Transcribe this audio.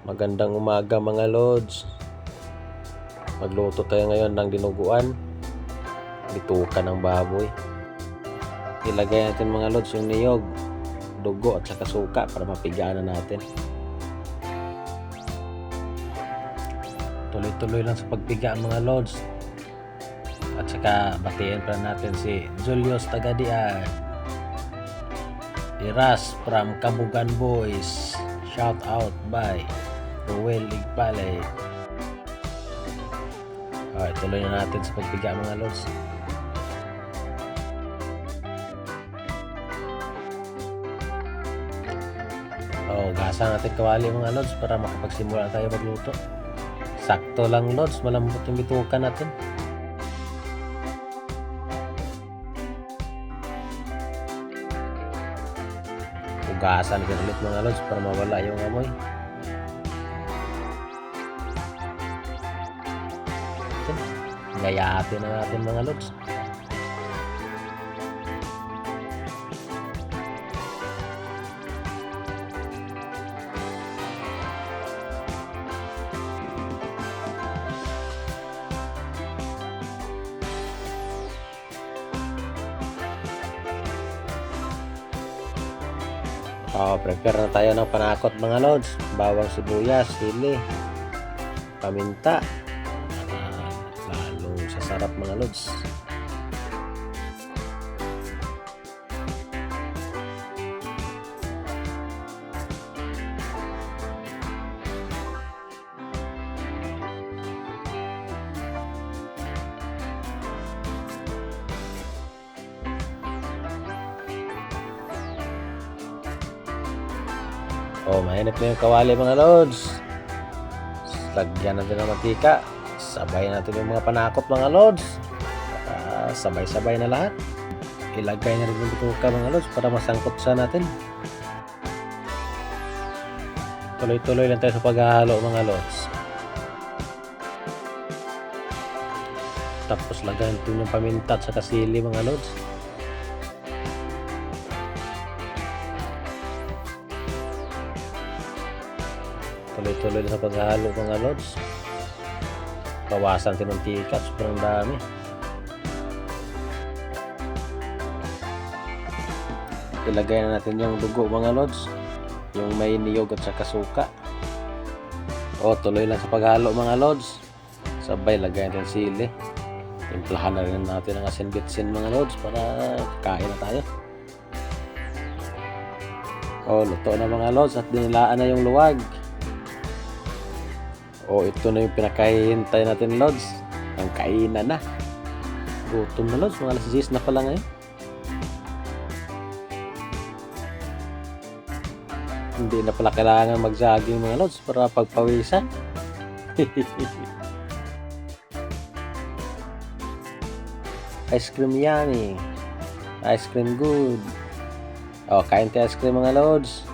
Magandang umaga mga lods. Magluto tayo ngayon ng dinuguan. Bitukan ng baboy. Ilagay natin mga lods yung niyog, dugo at saka suka para mapigaan na natin. Tuloy-tuloy lang sa pagpiga mga lods. At saka batiin pa natin si Julius Tagadian. Iras from Kabugan Boys. Shout out by Ruel Igpale. Okay, tuloy na natin sa pagpiga mga lods. Oh, gasa natin kawali mga lods para makapagsimula tayo magluto. Sakto lang lods, malambot yung bitukan natin. Hugasan ko ulit mga lods para mawala yung amoy. Ngayatin na natin mga lods. Oh, prepare na tayo ng panakot mga lods. Bawang sibuyas, sili, paminta. Sasarap mga lods. Oh, mainit na yung kawali mga lods. Lagyan natin ng mantika. Sabay natin yung mga panakot mga lods. Ah, sabay-sabay na lahat. Ilagay na rin yung bituka mga lods para masangkot sa natin. Tuloy-tuloy lang tayo sa paghahalo mga lods. Tapos lagyan natin yung paminta at saka sili mga lods. Tuloy-tuloy na sa paghahalo mga lods. Bawasan din ng tika. Sobrang dami. Ilagay na natin yung dugo mga lods. Yung may niyog at saka suka. O, tuloy lang sa paghalo mga lods. Sabay, lagay natin sili. Timplahan na rin natin ang asin bitsin mga lods para kain na tayo. O, luto na mga lods at dinilaan na yung luwag. O, ito na yung pinakahihintay natin lods. Ang kainan na. Gutom na lods, mga alas 10 na pala ngayon. Hindi na pala kailangan mag-jogging mga lods para pagpawisan. ice cream yummy. Ice cream good. O, kain tayo ice cream mga lods.